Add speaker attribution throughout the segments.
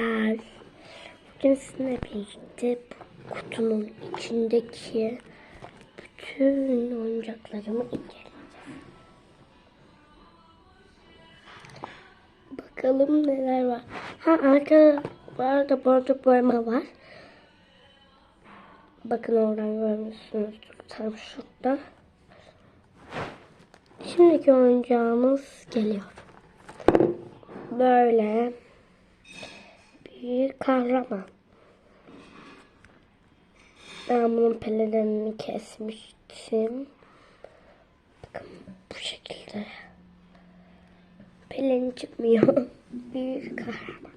Speaker 1: Arkadaşlar bugün sizinle birlikte bu kutunun içindeki bütün oyuncaklarımı inceleyeceğiz. Bakalım neler var. Ha arkada var da boncuk boyama var. Bakın oradan görmüşsünüzdür tam şurada. Şimdiki oyuncağımız geliyor. Böyle bir kahraman. Ben bunun pelelerini kesmiştim. Bakın bu şekilde. Peleni çıkmıyor. bir kahraman.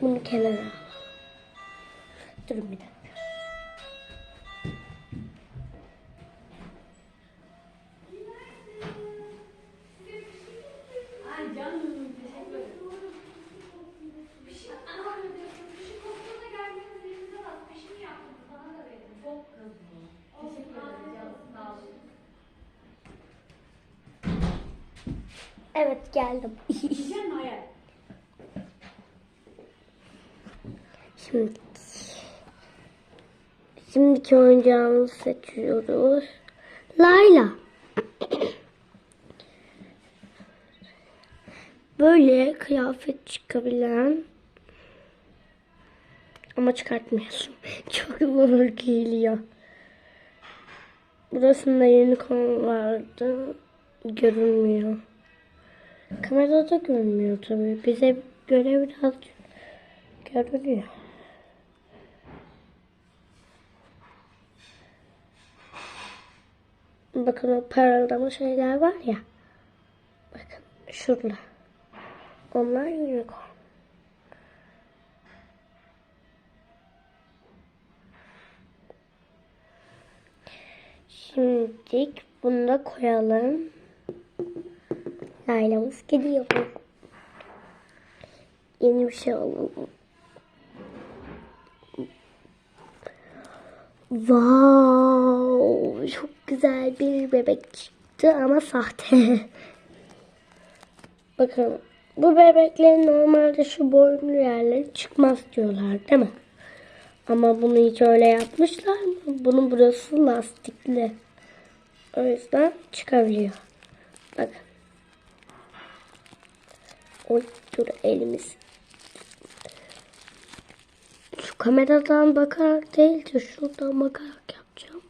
Speaker 1: Bunu kenara. Durun bir dakika. Evet geldim.
Speaker 2: Yiyecek mi hayal?
Speaker 1: Şimdi şimdiki oyuncağımızı seçiyoruz. Layla. Böyle kıyafet çıkabilen ama çıkartmıyorsun. Çok zor geliyor. Burasında yeni konu vardı. Görünmüyor. Kamerada görünmüyor tabii. Bize göre biraz görünüyor. Bakın o parıldama şeyler var ya. Bakın şurada. Onlar unicorn. Şimdi bunu da koyalım. Layla'mız gidiyor. Yeni bir şey alalım. Wow, çok güzel bir bebek çıktı ama sahte. Bakın bu bebeklerin normalde şu boynlu yerleri çıkmaz diyorlar değil mi? Ama bunu hiç öyle yapmışlar mı? Bunun burası lastikli. O yüzden çıkabiliyor. Bakın. Oy dur elimiz. Şu kameradan bakarak değil de şuradan bakarak yapacağım.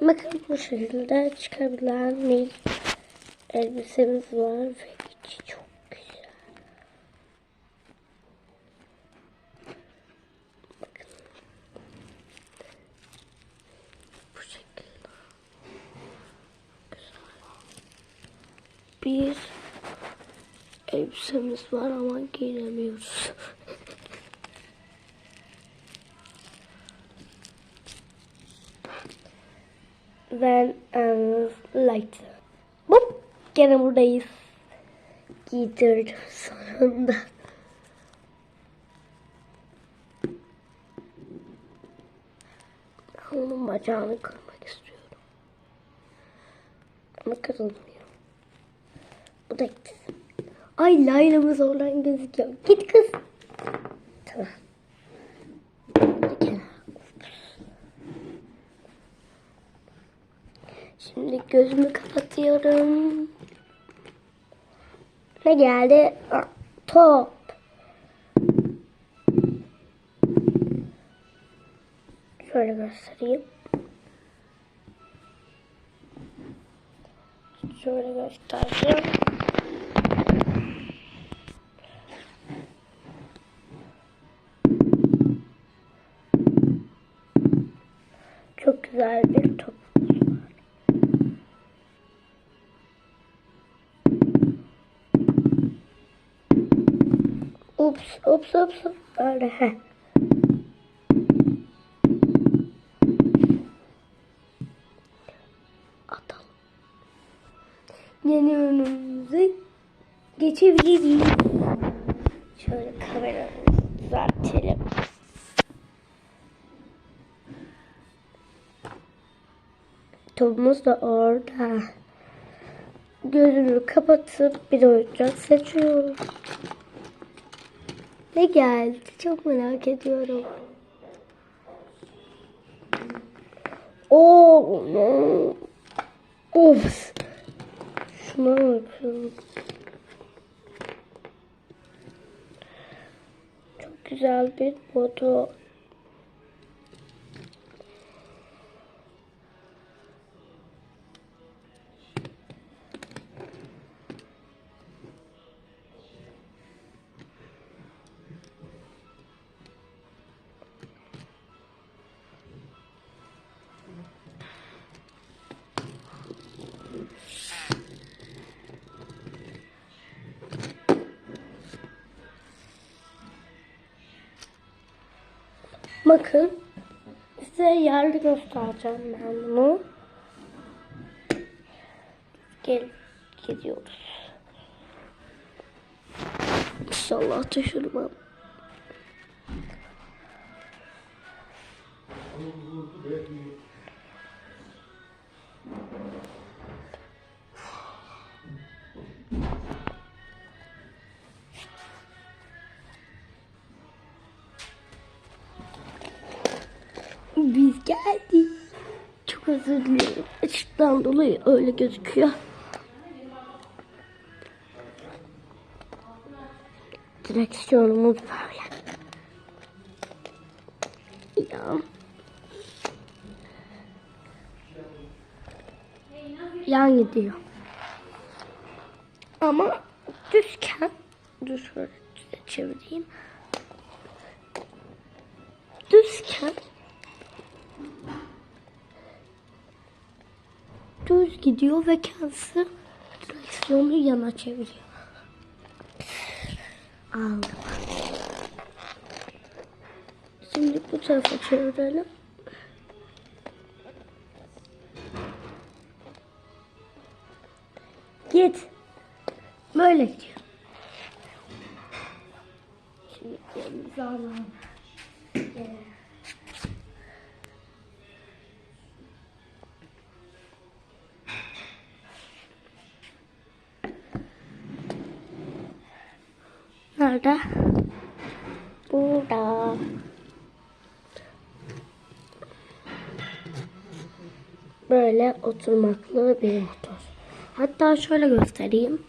Speaker 1: Bakın bu şekilde çıkabilen bir elbisemiz var içi çok güzel. Bakın. Bu şekilde. Güzel. Bir elbisemiz var ama giyinemiyoruz. Van and Light. Hop, gene buradayız. Giydirdim sonunda. Onun bacağını kırmak istiyorum. Ama kırılmıyor. Bu da gitsin. Ay Layla'mız oradan gözüküyor. Git kız. Tamam. Şimdi gözümü kapatıyorum. Ne geldi? Top. Şöyle göstereyim. Şöyle göstereyim. Güzel bir top. Ups, ups, ups. ups. Böyle. Atalım. Yeni önümüze geçebiliriz. Şöyle kameramızı düzeltelim. Topumuz da orada. Gözünü kapatıp bir oyuncak seçiyorum. Ne geldi? Çok merak ediyorum. Oo, no. Of. Şuna bakın. Çok güzel bir foto. Bakın. Size yerde göstereceğim ben bunu. Gel, gidiyoruz. İnşallah düşürmem. Çok özür. Işıktan dolayı öyle gözüküyor. Direksiyonumuz böyle. Ya. Yan gidiyor. Ama düzken dur şöyle çevireyim. Düz gidiyor ve kendisi direksiyonu yana çeviriyor. Aldım. Şimdi bu tarafa çevirelim. Git. Böyle gidiyor. Şimdi elimizi alalım. Ee, Nerede? Burada. Böyle oturmaklı bir motor. Hatta şöyle göstereyim.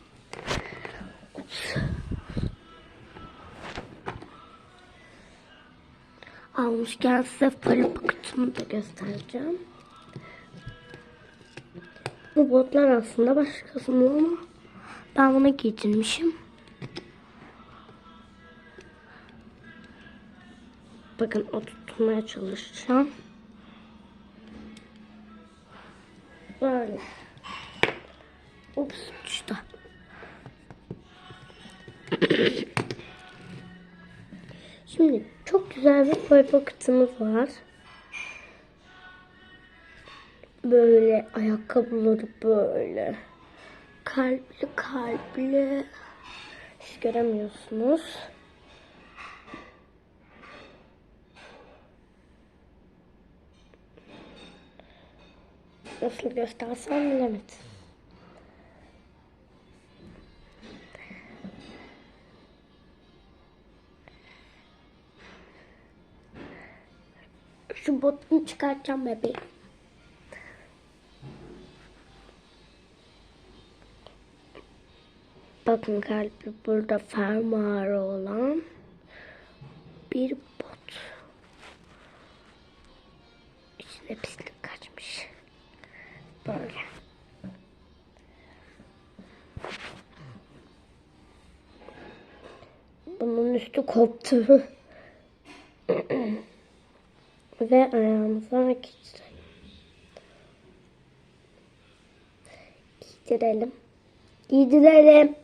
Speaker 1: Almışken size farı paketimi de göstereceğim. Bu botlar aslında başkasının ama ben bunu giydirmişim. Bakın oturtmaya çalışacağım. Böyle. Ups düştü. Şimdi çok güzel bir boy paketimiz var. Böyle ayakkabıları böyle. Kalpli kalpli. Hiç göremiyorsunuz. Nasıl göstersem bilemedim. Şu botunu çıkartacağım bebeğim. Bakın kalbi burada fermuarı olan bir bot. İçine pislik. Böyle. Bunun üstü koptu. Ve ayağımıza giydirelim. Giydirelim. Giydirelim.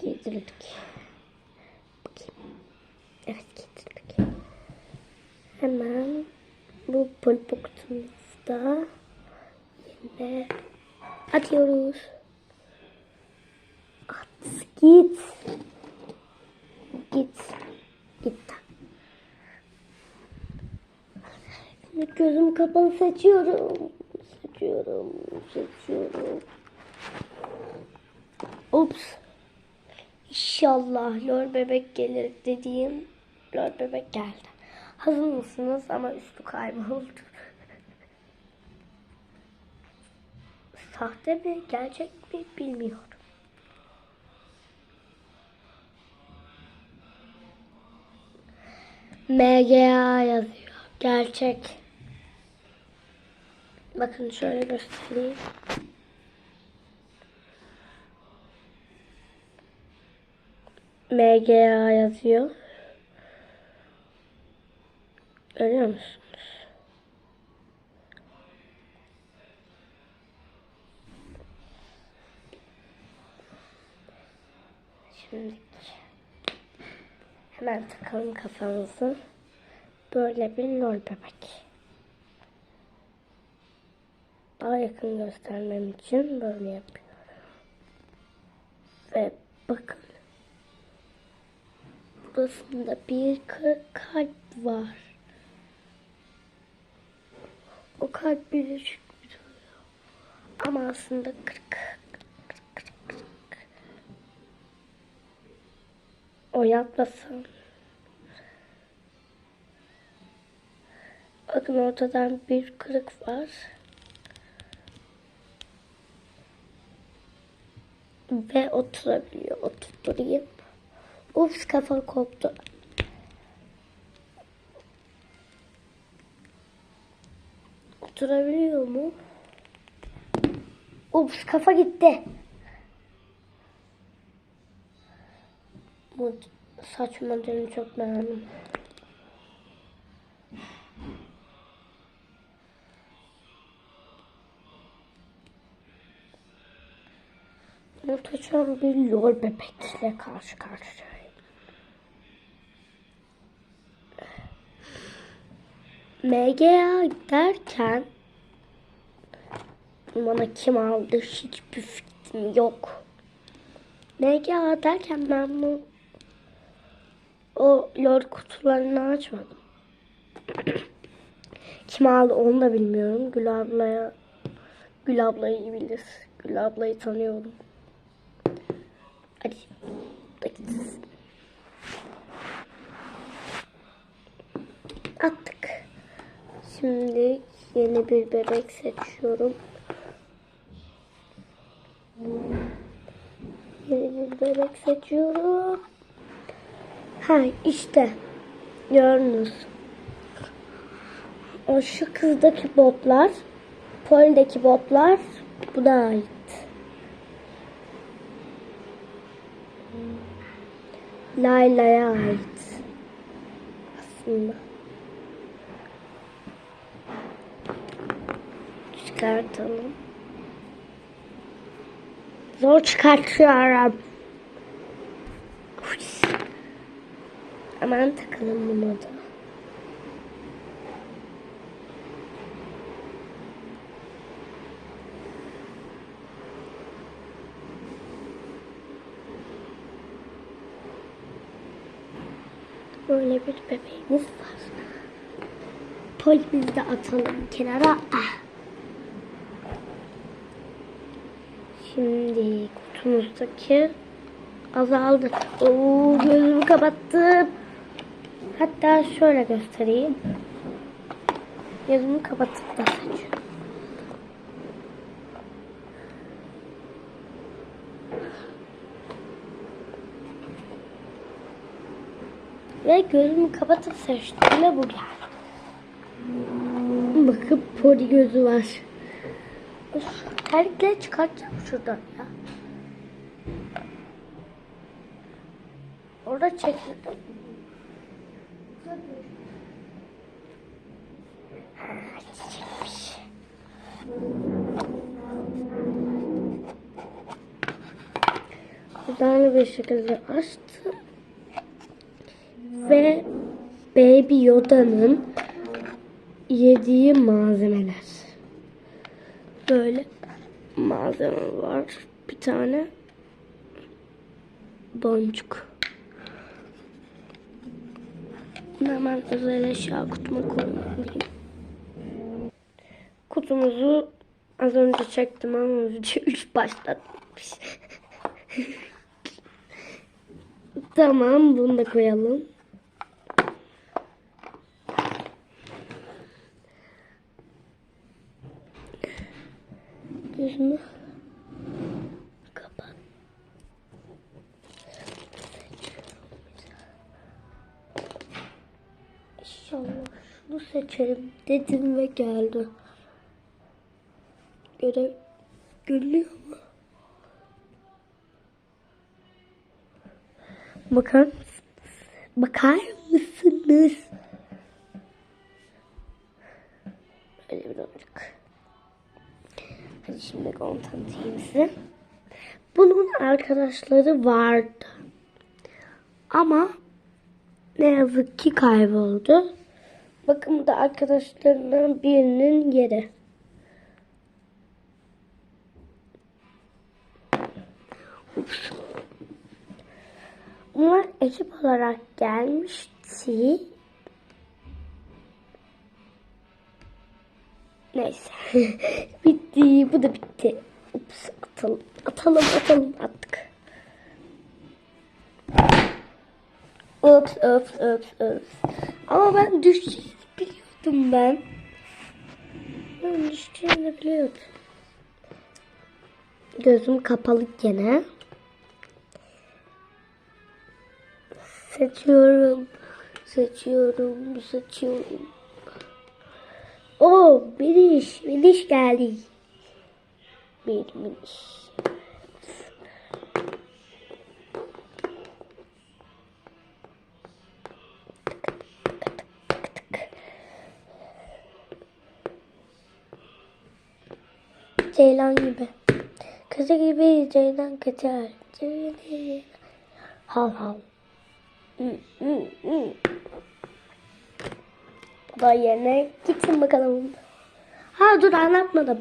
Speaker 1: Giydirdik. Evet giydirdik. Hemen bu pulpo kutumuzda yine atıyoruz. At git. Git. Git. Gözüm kapalı seçiyorum. Seçiyorum. Seçiyorum. Ups. İnşallah lor bebek gelir dediğim lor bebek geldi. Hazır mısınız? Ama üstü kayboldu. Sahte mi? Gerçek mi? Bilmiyorum. MGA yazıyor. Gerçek. Bakın şöyle göstereyim. MGA yazıyor. Görüyor musunuz? Şimdi hemen takalım kafamızı. Böyle bir lol bebek. Daha yakın göstermem için böyle yapıyorum. Ve bakın. Burasında bir kırık kalp var. O kalp biricik bir duruyor. Ama aslında. Kırık, kırık, kırık. O yapmasın. Bakın ortadan bir kırık var. Ve oturabiliyor. Oturtturayım. Ups kafa koptu. Oturabiliyor mu? Ups kafa gitti. Saç modelini çok beğendim. Muhteşem bir lol bebekle karşı karşıyayım. MGA derken bana kim aldı hiçbir fikrim yok. MGA derken ben bu o lol kutularını açmadım. kim aldı onu da bilmiyorum. Gül ablaya Gül ablayı iyi bilir. Gül ablayı tanıyorum. Hadi. Hadi. Attık. Şimdi yeni bir bebek seçiyorum. Yeni bir bebek seçiyorum. Ha işte. Gördünüz. O şu kızdaki botlar, Poli'deki botlar buna ait. Layla'ya ait. Aslında. Çıkartalım. Zor çıkartıyorum. Uy. Hemen takalım bunu da. Böyle bir bebeğimiz var. Polimizi de atalım kenara. Ah. Şimdi kutumuzdaki azaldı. Oo, gözümü kapattım. Hatta şöyle göstereyim. Gözümü kapatıp da seçiyorum. Ve gözümü kapatıp seçtiğimde bu geldi. Bakın poli gözü var. Terlikleri çıkartacağım şuradan ya. Orada çekildim. Buradan bir şekilde açtım. Ve Baby Yoda'nın yediği malzemeler. Böyle malzeme var. Bir tane boncuk. Hemen özel eşya kutuma koymalıyım. kutumuzu az önce çektim ama video 3 başlatmış. Tamam bunu da koyalım. Gözümü kapat. İnşallah şunu seçerim dedim ve geldi. Görev görülüyor mu? Bakar mısınız? Bakar mısınız? Böyle bir olacak. Hadi şimdi onu tanıtayım size. Bunun arkadaşları vardı. Ama ne yazık ki kayboldu. Bakın bu da arkadaşlarından birinin yeri. Ups. Bunlar ekip olarak gelmişti. Neyse. bitti. Bu da bitti. Ups, atalım. Atalım atalım. Attık. Ups ups ups ups. Ama ben düşeceğini biliyordum ben. Ben düşeceğini biliyordum. Gözüm kapalı gene. Seçiyorum. Seçiyorum. Seçiyorum. Oo, biriş. Biriş geldi. Bir biriş. Ceylan gibi. Kızı gibi ceylan kaçar. Ceylan. Hav hav. Baba yerine gitsin bakalım. Ha dur anlatmadım.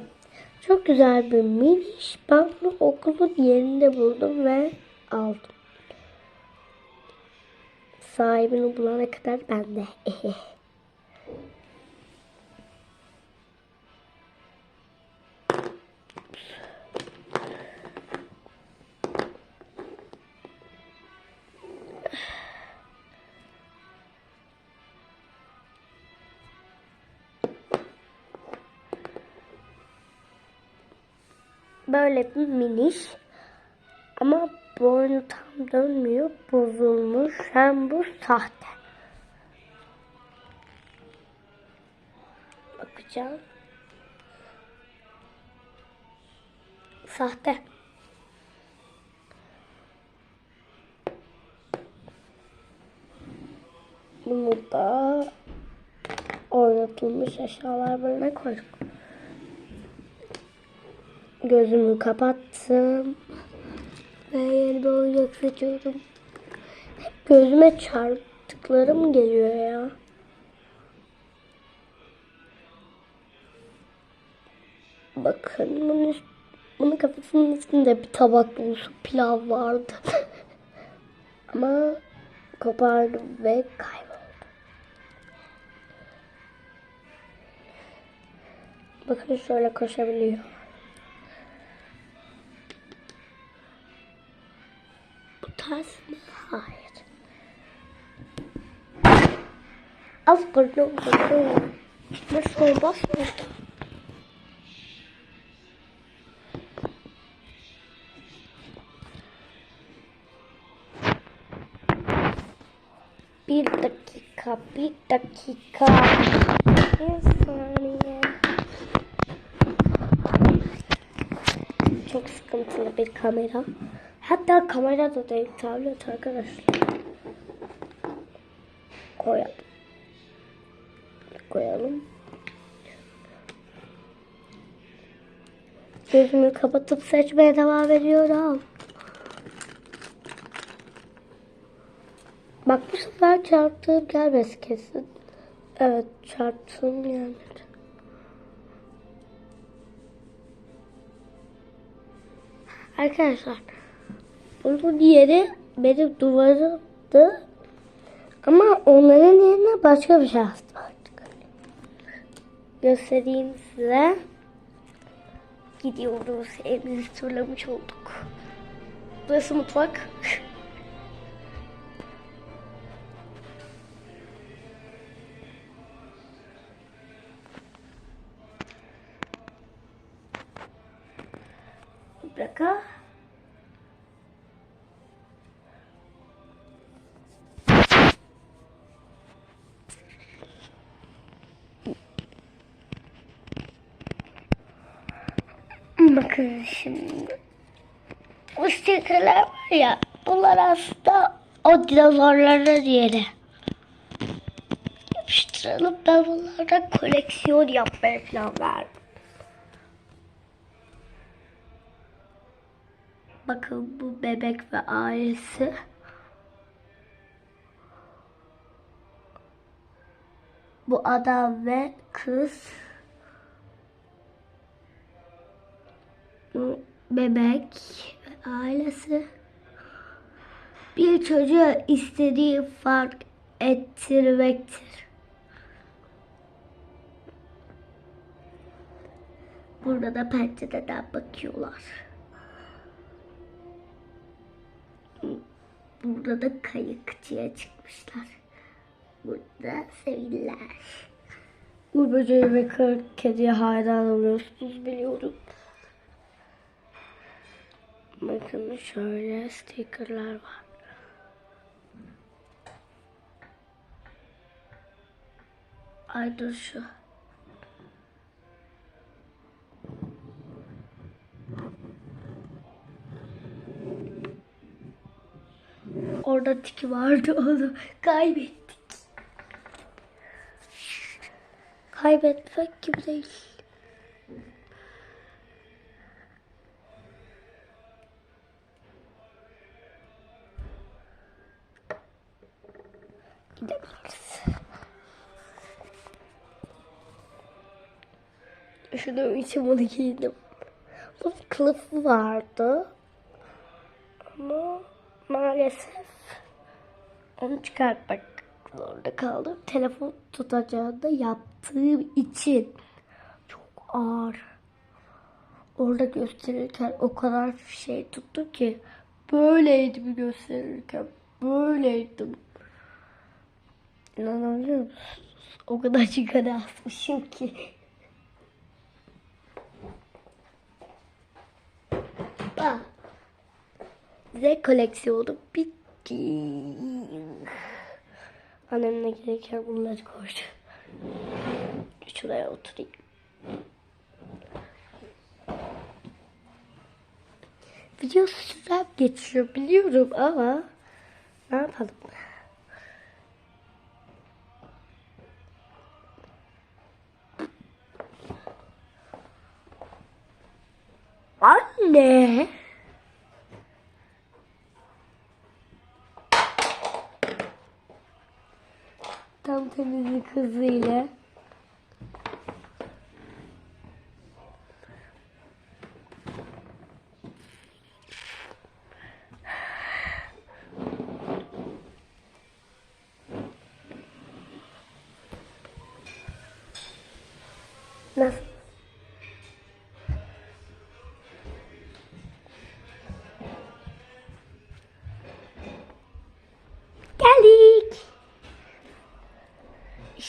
Speaker 1: Çok güzel bir miniş. Ben bunu okulun yerinde buldum ve aldım. Sahibini bulana kadar bende. Böyle bir miniş. Ama boynu tam dönmüyor. Bozulmuş. Hem bu sahte. Bakacağım. Sahte. Bunu da oynatılmış eşyalar bölüme koyduk. Gözümü kapattım. Ve yeni bir oyuncak seçiyorum. Hep gözüme çarptıklarım geliyor ya. Bakın bunun, üst, bunun kafasının üstünde bir tabak dolusu pilav vardı. Ama kopardım ve kayboldu. Bakın şöyle koşabiliyor. Tarz mı? Hayır. Az pardon. Nasıl olmaz mı? Bir dakika, bir dakika. Bir saniye. Çok sıkıntılı bir kamera. Hatta kamera da değil tablet arkadaşlar. Koyalım. Koyalım. Gözümü kapatıp seçmeye devam ediyorum. Bak bu sefer çarptığım gelmez kesin. Evet çarptığım gelmedi. Arkadaşlar bunun yeri benim duvarımdı. Ama onların yerine başka bir şey astım artık. göstereyim size. Gidiyoruz. Evimizi turlamış olduk. Burası mutfak. Bakın şimdi. Bu stikerler var ya. Bunlar aslında o dinozorların yeri. Yapıştıralım. Ben bunlardan koleksiyon yapmaya falan verdim. Bakın bu bebek ve ailesi. Bu adam ve kız. Bu bebek ailesi. Bir çocuğa istediği fark ettirmektir. Burada da pencereden bakıyorlar. Burada da kayıkçıya çıkmışlar. Burada sevgililer. Bu böceği ve kediye hayran oluyorsunuz biliyorum. Bakın şöyle stikerler var. Ay dur şu. Orada tiki vardı onu kaybettik. Kaybetmek gibi değil. Gidebiliriz. Şunu için bunu giydim. Bunun kılıfı vardı. Ama maalesef onu çıkartmak zorunda kaldım. Telefon tutacağında yaptığım için çok ağır. Orada gösterirken o kadar şey tuttum ki böyleydim gösterirken böyleydim. İnanabiliyor musunuz? O kadar sigara asmışım ki. Bak. Z koleksiyonu bitti. Annemle gelirken bunları koydu. Şuraya oturayım. Video sürem geçiyor biliyorum ama ne yapalım? Yeah.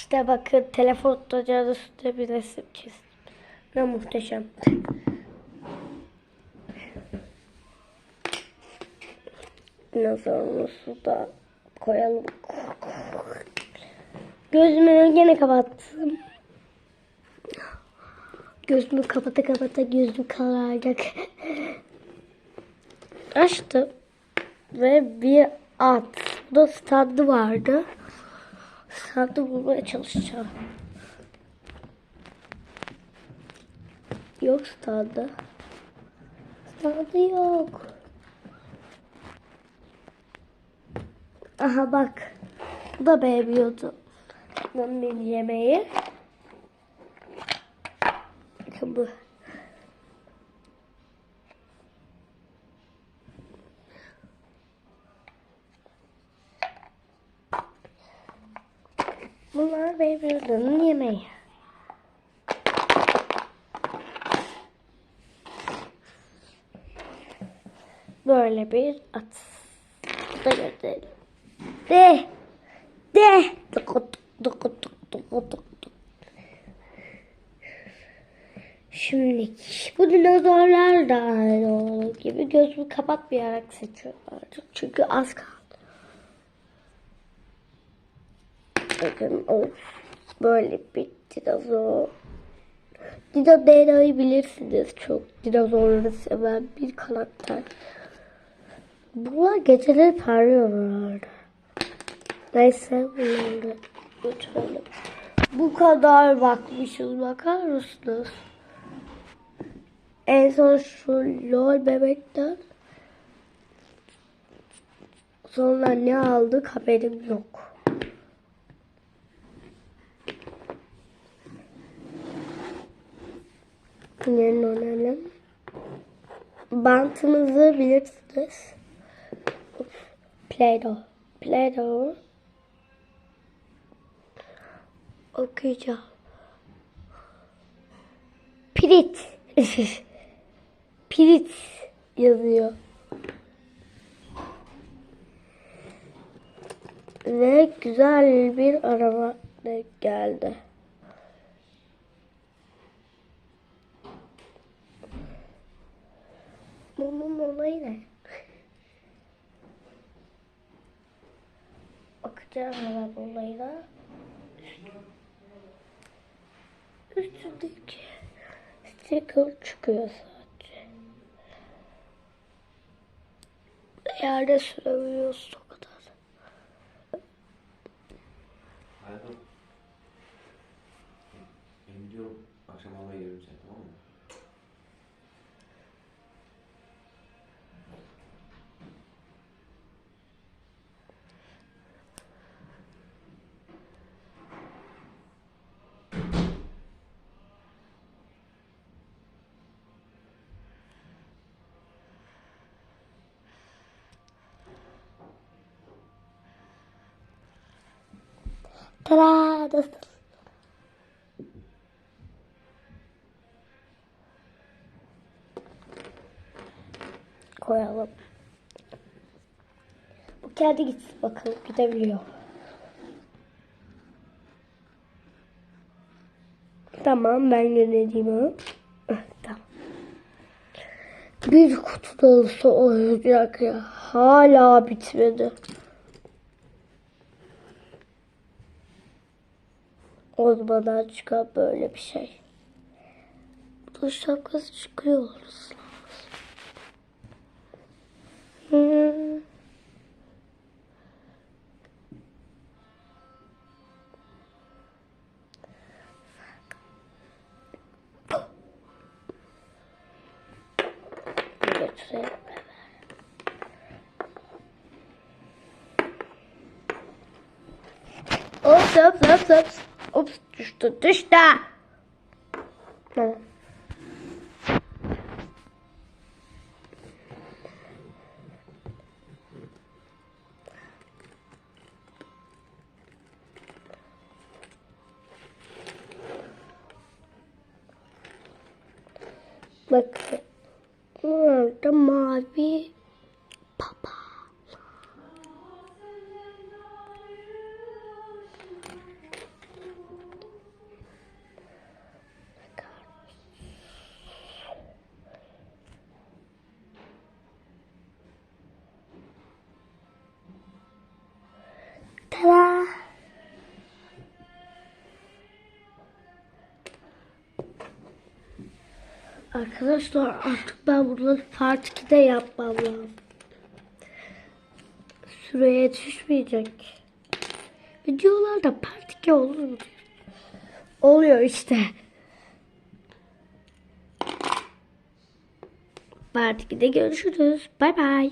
Speaker 1: İşte bakın telefon tutacağız üstüne bir resim çizdim. Ne muhteşem. Dinozorumuzu da koyalım. Gözümü gene kapattım. Gözümü kapata kapata gözüm kararacak. Açtım. Ve bir at. Burada standı vardı. Standı bulmaya çalışacağım. Yok standı. Standı yok. Aha bak. Bu da beğeniyordu. Bunun bir yemeği. Bakın bu. var ve buradanın yemeği. Böyle bir at. Bu da gösterelim. De. De. Şimdi bu dinozorlar da gibi gözümü kapatmayarak seçiyorum artık. Çünkü az kaldı. Bakın of böyle bir dinozor. Dino Dena'yı bilirsiniz çok. Dinozorları seven bir karakter. Bunlar geceleri parlıyorlar. Neyse bunları götürelim. Bu kadar bakmışız bakar mısınız? En son şu lol bebekten sonra ne aldık haberim yok. Yerini önerelim. Bantımızı bilirsiniz. Play-Doh. Play-Doh. Okuyacağım. Pirit. Pirit yazıyor. Ve güzel bir araba geldi. Bunun olayı ne? Bakacağım hemen olayına. Üstündeki sticker çıkıyor sadece. Yerde sürebiliyorsun o kadar.
Speaker 3: Hayatım. Ben gidiyorum. Akşam almaya gelirim seni tamam mı?
Speaker 1: Tada! Nasıl? Koyalım. Bu kendi gitsin bakalım gidebiliyor. Tamam ben. Heh, Tamam. Bir kutu dolusu oyuncak ya. Hala bitmedi. Olmadan çıkan böyle bir şey. Bu şapkası çıkıyor düştü düştü. Tamam. Bakın. Orada mavi Arkadaşlar artık ben bunları part 2'de yapmam lazım. Süreye yetişmeyecek. Videolarda part 2 olur mu? Oluyor işte. Part 2'de görüşürüz. Bay bay.